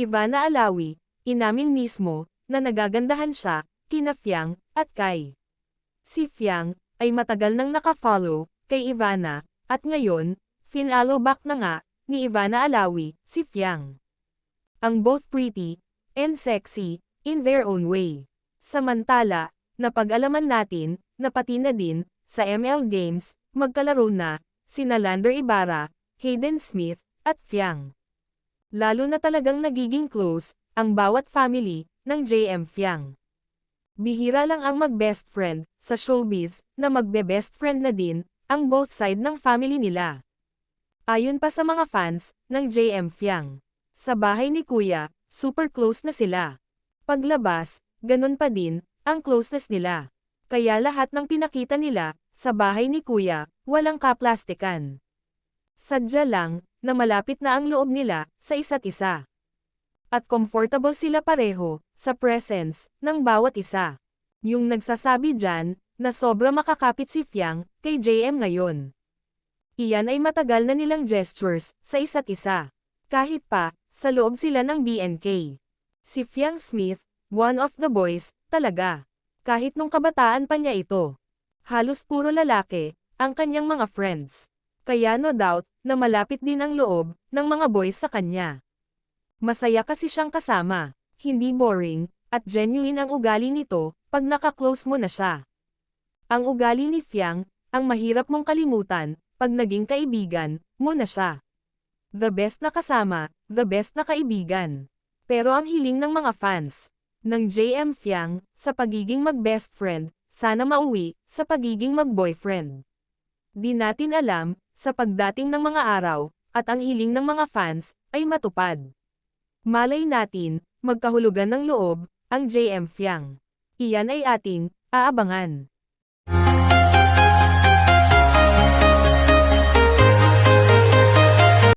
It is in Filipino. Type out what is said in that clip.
Ivana Alawi, inamin mismo, na nagagandahan siya, kina Fiang, at Kai. Si Fiang, ay matagal nang nakafollow, kay Ivana, at ngayon, finalo back na nga, ni Ivana Alawi, si Fiang. Ang both pretty, and sexy, in their own way. Samantala, napag-alaman natin, na pati na din, sa ML Games, magkalaro na, sina Lander Ibarra, Hayden Smith, at Fiang. Lalo na talagang nagiging close, ang bawat family, ng JM Fiang. Bihira lang ang mag-best friend, sa showbiz, na magbe-best friend na din, ang both side ng family nila. Ayon pa sa mga fans, ng JM Fiang. Sa bahay ni Kuya, super close na sila. Paglabas, ganun pa din, ang closeness nila. Kaya lahat ng pinakita nila, sa bahay ni Kuya, walang kaplastikan. Sadya lang, na malapit na ang loob nila, sa isa't isa. At comfortable sila pareho, sa presence, ng bawat isa. Yung nagsasabi dyan, na sobra makakapit si Fiang, kay JM ngayon. Iyan ay matagal na nilang gestures, sa isa't isa. Kahit pa, sa loob sila ng BNK. Si Fiang Smith, one of the boys, talaga. Kahit nung kabataan pa niya ito. Halos puro lalaki, ang kanyang mga friends. Kaya no doubt, na malapit din ang loob, ng mga boys sa kanya. Masaya kasi siyang kasama, hindi boring, at genuine ang ugali nito, pag nakaklose mo na siya. Ang ugali ni Fiang, ang mahirap mong kalimutan, pag naging kaibigan, mo na siya. The best na kasama, the best na kaibigan. Pero ang hiling ng mga fans, ng JM Fiang, sa pagiging mag-best friend, sana mauwi, sa pagiging mag-boyfriend. Di natin alam, sa pagdating ng mga araw, at ang hiling ng mga fans, ay matupad. Malay natin, magkahulugan ng loob, ang JM Fiang. Iyan ay ating, aabangan.